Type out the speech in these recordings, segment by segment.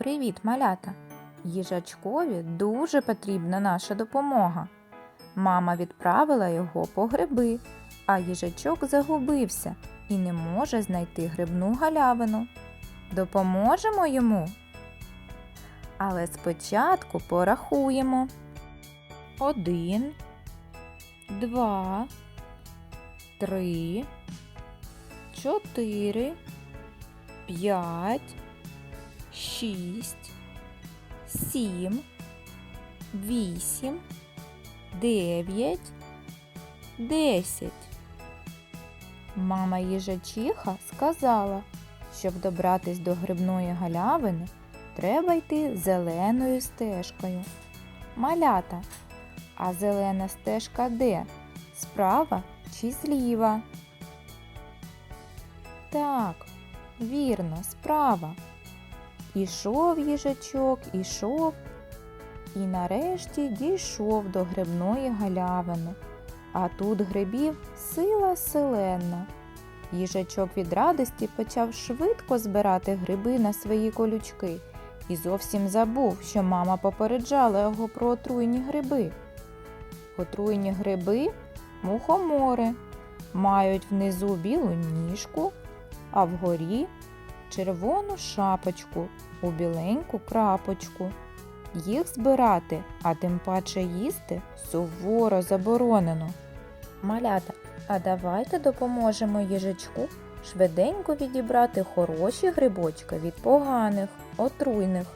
Привіт, малята! Їжачкові дуже потрібна наша допомога. Мама відправила його по гриби, а їжачок загубився і не може знайти грибну галявину. Допоможемо йому. Але спочатку порахуємо. Один, два, три, чотири, п'ять, шість, сім, вісім, дев'ять, десять. Мама їжачиха сказала, щоб добратись до грибної галявини, треба йти зеленою стежкою. Малята, а зелена стежка де? Справа чи зліва? Так, вірно, справа. Ішов їжачок, ішов і нарешті дійшов до грибної галявини. А тут грибів сила селена. Їжачок від радості почав швидко збирати гриби на свої колючки і зовсім забув, що мама попереджала його про отруйні гриби. Отруйні гриби мухомори, мають внизу білу ніжку, а вгорі червону шапочку у біленьку крапочку. Їх збирати, а тим паче їсти суворо заборонено. Малята, а давайте допоможемо їжачку швиденько відібрати хороші грибочки від поганих, отруйних.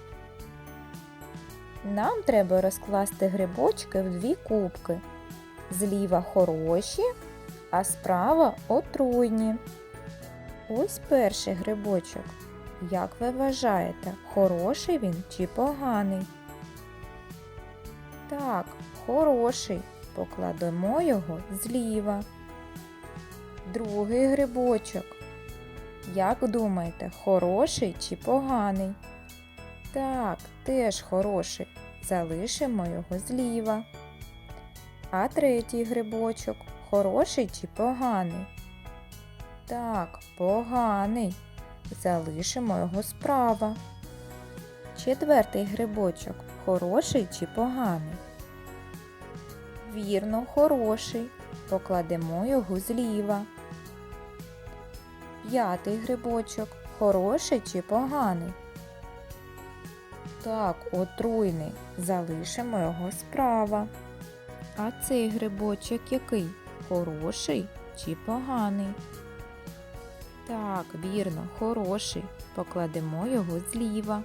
Нам треба розкласти грибочки в дві кубки. Зліва хороші, а справа отруйні. Ось перший грибочок. Як ви вважаєте, хороший він чи поганий? Так, хороший. Покладемо його зліва. Другий грибочок. Як думаєте, хороший чи поганий? Так, теж хороший. Залишимо його зліва. А третій грибочок хороший чи поганий? Так, поганий. Залишимо його справа. Четвертий грибочок хороший чи поганий? Вірно, хороший. Покладемо його зліва. П'ятий грибочок хороший чи поганий? Так, отруйний. Залишимо його справа. А цей грибочок який? Хороший чи поганий? Так, вірно, хороший. Покладемо його зліва.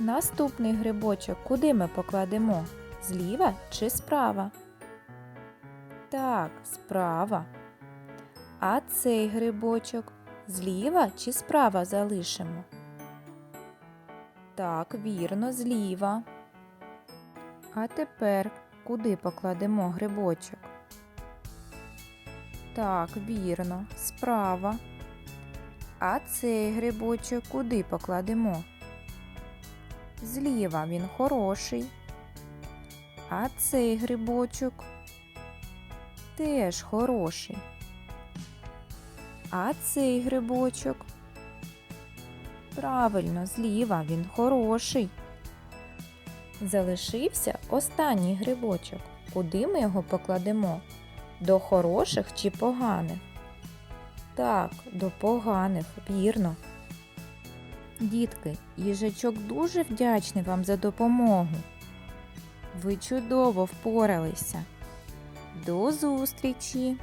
Наступний грибочок куди ми покладемо? Зліва чи справа? Так, справа. А цей грибочок зліва чи справа залишимо? Так, вірно, зліва. А тепер куди покладемо грибочок? Так, вірно, справа. А цей грибочок куди покладемо? Зліва він хороший. А цей грибочок теж хороший. А цей грибочок. Правильно, зліва він хороший. Залишився останній грибочок. Куди ми його покладемо? До хороших чи поганих? Так, до поганих, вірно. Дітки, їжачок дуже вдячний вам за допомогу. Ви чудово впоралися. До зустрічі!